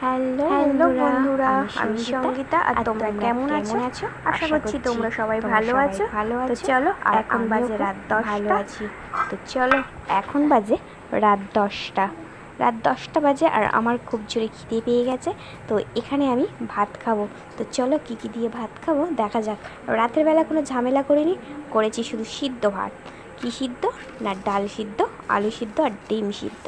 Hello hello বন্ধুরা আমি সঙ্গীতা আর তোমরা কেমন আছো? আশা করছি তোমরা সবাই ভালো আছো। ভালো আছো চলো এখন বাজে রাত ভালো দশটা। আছি তো চলো এখন বাজে রাত দশটা। রাত দশটা বাজে আর আমার খুব জোরে খিদে পেয়ে গেছে তো এখানে আমি ভাত খাব। তো চলো কী কী দিয়ে ভাত খাব? দেখা যাক। রাতের বেলা কোনো ঝামেলা করিনি করেছি শুধু সিদ্ধ ভাত। কী সিদ্ধ? না ডাল সিদ্ধ আলু সিদ্ধ আর ডিম সিদ্ধ।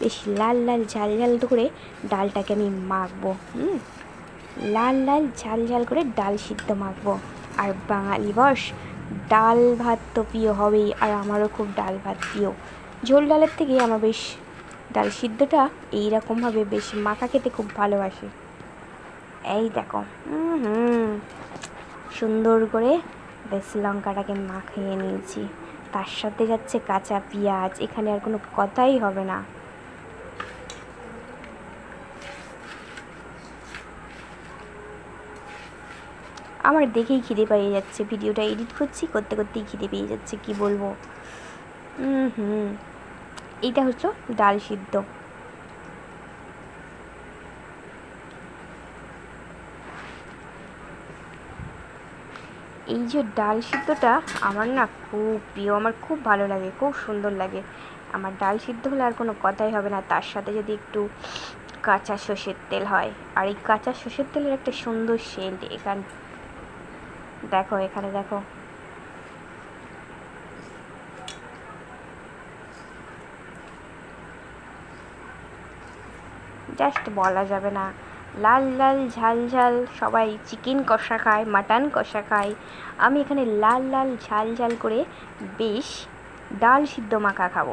বেশ লাল লাল ঝাল ঝাল করে ডালটাকে আমি মাখবো, হুম? লাল লাল ঝাল ঝাল করে ডাল সিদ্ধ মাখবো। আর বাঙালি বস, ডাল ভাত তো প্রিয় হবেই, আর আমারও খুব ডাল ভাত প্রিয়। ঝোল ডালের থেকে আমার বেশ ডাল সিদ্ধটা এইরকমভাবে বেশ মাখা খেতে খুব ভালোবাসি। এই দেখো হুম। সুন্দর করে বেশ লঙ্কাটাকে মাখিয়ে নিয়েছি। তার সাথে যাচ্ছে কাঁচা পেঁয়াজ, এখানে আর কোনো কথাই হবে না। আমার দেখেই খিদে পেয়ে যাচ্ছে। ভিডিওটা এডিট করছি, করতে করতেই খিদে পেয়ে যাচ্ছে, কি বলব? হুম। এইটা হচ্ছে ডাল সিদ্ধ। এই যে ডাল সিদ্ধটা আমার না খুব প্রিয়, আমার খুব ভালো লাগে, খুব সুন্দর লাগে। আমার ডাল সিদ্ধ হলে আর কোনো কথাই হবে না, তার সাথে যদি একটু কাঁচা সর্ষের তেল হয়। আর এই কাঁচা সর্ষের তেলের একটা সুন্দর সেন্ট এখান দেখো, এখানে দেখো। জাস্ট বলা যাবে না। লাল লাল, ঝাল ঝাল, সবাই চিকেন কষা খায়, মাটন কষা খায়। আমি এখানে লাল লাল, ঝাল ঝাল করে বেশ ডাল সিদ্ধ মাখা খাব।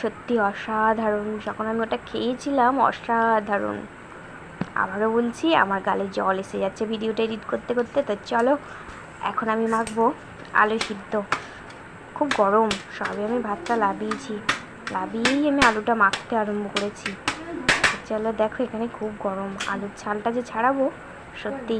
সত্যি অসাধারণ। যখন আমি ওটা খেয়েছিলাম, অসাধারণ। আবারও বলছি, আমার গালে জল এসে যাচ্ছে ভিডিওটা এডিট করতে করতে। তো চলো, এখন আমি মাখবো আলু সিদ্ধ। খুব গরম, সবে আমি ভাতটা লাভিয়েছি লাভিয়েই আমি আলুটা মাখতে আরম্ভ করেছি। চলো দেখো, এখানে খুব গরম। আলুর ছালটা যে ছাড়াবো সত্যি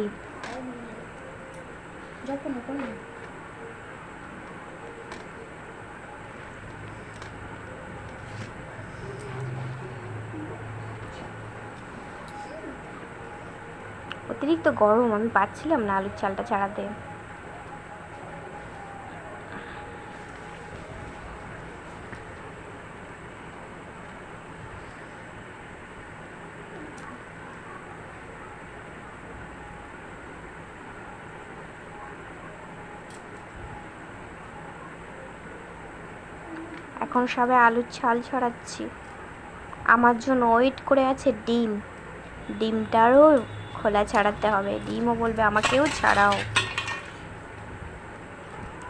অতিরিক্ত গরম, আমি পাচ্ছিলাম না আলুর চালটা ছাড়াতে এখন সবে আলুর ছাল ছড়াচ্ছি। আমার জন্য ওয়েট করে আছে ডিম। ডিমটারও খোলা ছাড়াতে হবে। ডিমও বলবে আমাকেও ছাড়াও।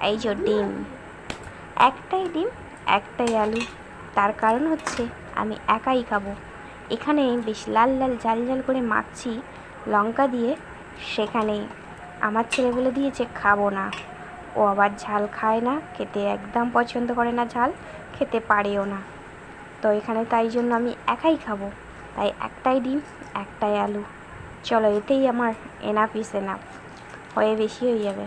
এই যে ডিম। একটাই ডিম, একটাই আলু। তার কারণ হচ্ছে আমি একাই খাব। এখানে বেশ লাল লাল জাল জাল করে মাখছি, লঙ্কা দিয়ে সেখানে আমার ছেলেগুলো দিয়েছে, খাব না। ও আবার ঝাল খায় না, খেতে একদম পছন্দ করে না ঝাল, খেতে পারেও না। তো এখানে তাই জন্য আমি একাই খাব। তাই একটাই ডিম, একটাই আলু। চলো, এতেই আমার এনাফ ইস এনাফ হয়ে বেশি হয়ে যাবে।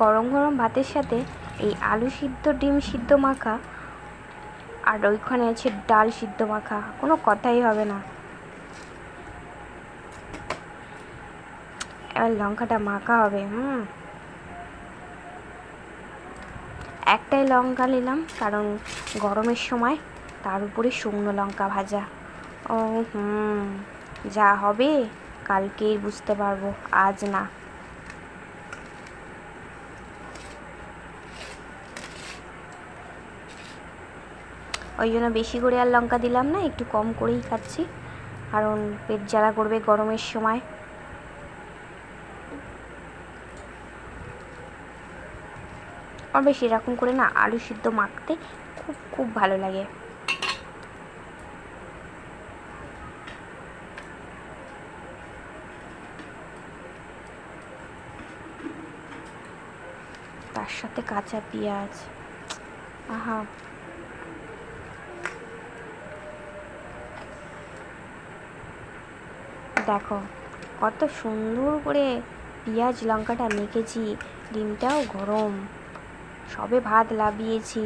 গরম গরম ভাতের সাথে এই আলু সিদ্ধ, ডিম সিদ্ধ মাখা, আর ওইখানে আছে ডাল সিদ্ধ মাখা, কোনো কথাই হবে না। এবার লঙ্কাটা মাখা হবে, হুম। একটাই লঙ্কা নিলাম, কারণ গরমের সময় তার উপরে শুকনো লঙ্কা ভাজা। ও, হুম, যা হবে কালকেই বুঝতে পারব, আজ না। ওই জন্য বেশি করে আর লঙ্কা দিলাম না, একটু কম করেই খাচ্ছি। কারণ পেট জ্বালা করবে গরমের সময়। আমার বেশ এরকম করে না, আলু সিদ্ধ মাখতে খুব খুব ভালো লাগে তার সাথে কাঁচা পেঁয়াজ। আহা। দেখো, কত সুন্দর করে পেঁয়াজ লঙ্কাটা মেখেছি, ডিমটাও গরম। সবে ভাত লাভিয়েছি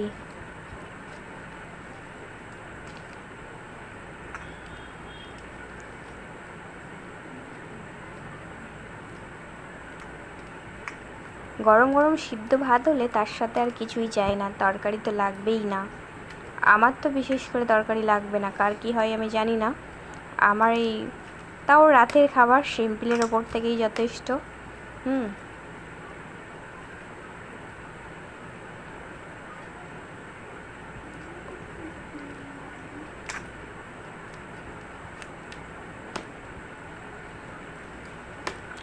গরম গরম সিদ্ধ ভাত হলে তার সাথে আর কিছুই চাই না, তরকারি তো লাগবেই না। আমার তো বিশেষ করে তরকারি লাগবে না, কার কী হয় আমি জানি না। আমার এই তাও রাতের খাবার সিম্পলের ওপর থেকেই যথেষ্ট, হুম।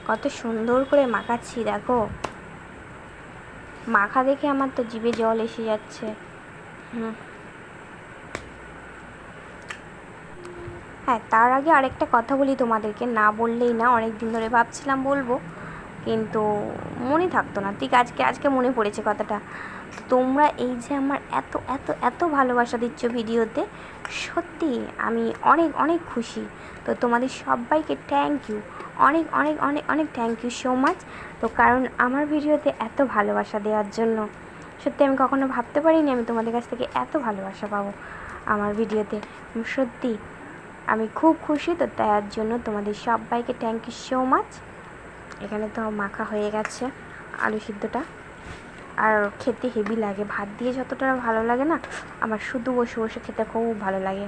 কত সুন্দর করে মাখাচ্ছি, দেখো। মাখা দেখে আমার তো জিভে জল এসে যাচ্ছে। হুম। হ্যাঁ তার আগে আরেকটা কথা বলি তোমাদেরকে। না বললেই না অনেক দিন ধরে ভাবছিলাম বলব। কিন্তু মনে থাকতো না। ঠিক আজকে আজকে মনে পড়েছে কথাটা। তোমরা এই যে আমার এত এত এত ভালোবাসা দিচ্ছ ভিডিওতে, সত্যি আমি অনেক অনেক খুশি। তো তোমাদের সবাইকে থ্যাংক ইউ অনেক অনেক অনেক অনেক থ্যাংক ইউ সো মাচ তো কারণ আমার ভিডিওতে এত ভালোবাসা দেওয়ার জন্য সত্যি আমি কখনো ভাবতে পারিনি আমি তোমাদের কাছ থেকে এত ভালোবাসা পাবো আমার ভিডিওতে। সত্যি আমি খুব খুশি, তো তার জন্য তোমাদের সবাইকে থ্যাংক ইউ সো মাচ এখানে তো মাখা হয়ে গেছে আলু সিদ্ধটা। আর খেতে হেভি লাগে, ভাত দিয়ে যতটা ভালো লাগে না, আমার শুধু বসে বসে খেতে খুব ভালো লাগে।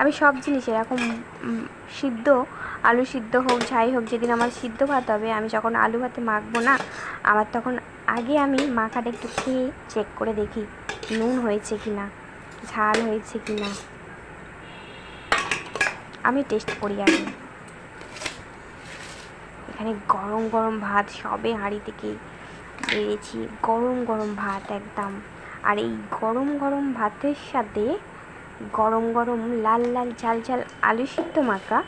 আমি সব জিনিস এরকম সিদ্ধ, আলু সিদ্ধ হোক, যাই হোক, যেদিন আমার সিদ্ধ ভাত হবে, আমি যখন আলু ভাতে মাখবো না আমার তখন আগে আমি মাখাটা একটু খেয়ে চেক করে দেখি, নুন হয়েছে কি না ঝাল হয়েছে কি না আমি টেস্ট করি আগে এখানে গরম গরম ভাত, সবে হাঁড়ি থেকে বেড়েছি, গরম গরম ভাত একদম। আর এই গরম গরম ভাতের সাথে গরম গরম লাল লাল ঝাল ঝাল আলু সিদ্ধ মাখা,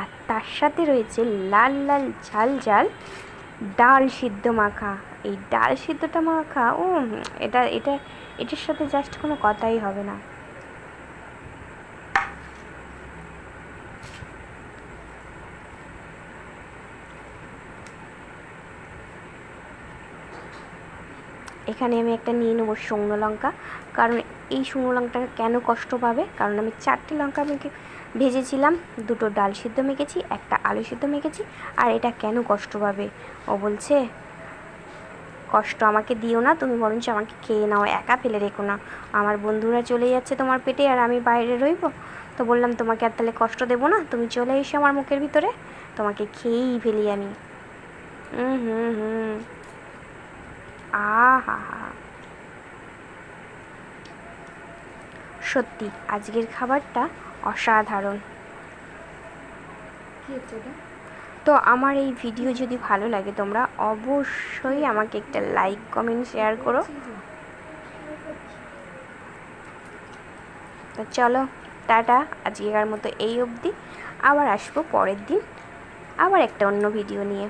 আর তার সাথে রয়েছে লাল লাল ঝাল ঝাল ডাল সিদ্ধ মাখা। এই ডাল সিদ্ধটা মাখা, ও, এটা এটা, এটার সাথে জাস্ট কোনো কথাই হবে না। এখানে আমি একটা নিয়ে নেব শুকনো লঙ্কা, কারণ এই শুকনো লঙ্কাটা কেন কষ্ট পাবে? কারণ আমি চারটে লঙ্কা মেখে ভেজেছিলাম। দুটো ডাল সিদ্ধ মেখেছি, একটা আলু সিদ্ধ মেখেছি, আর এটা কেন কষ্ট পাবে? ও বলছে, কষ্ট আমাকে দিও না, তুমি বরঞ্চ আমাকে খেয়ে নাও, একা ফেলে রেখো না। আমার বন্ধুরা চলে যাচ্ছে তোমার পেটে, আর আমি বাইরে রইব তো বললাম, তোমাকে আর তাহলে কষ্ট দেবো না, তুমি চলে এসো আমার মুখের ভিতরে। তোমাকে খেয়েই ফেলি আমি। হুম হুম হুম। আহা সত্যি আজকের খাবারটা অসাধারণ। তো আমার এই ভিডিও যদি ভালো লাগে তোমরা অবশ্যই আমাকে একটা লাইক কমেন্ট শেয়ার করো। তো চলো টাটা আজকেকার মতো এই অবধি। আবার আসব পরের দিন আবার একটা অন্য ভিডিও নিয়ে।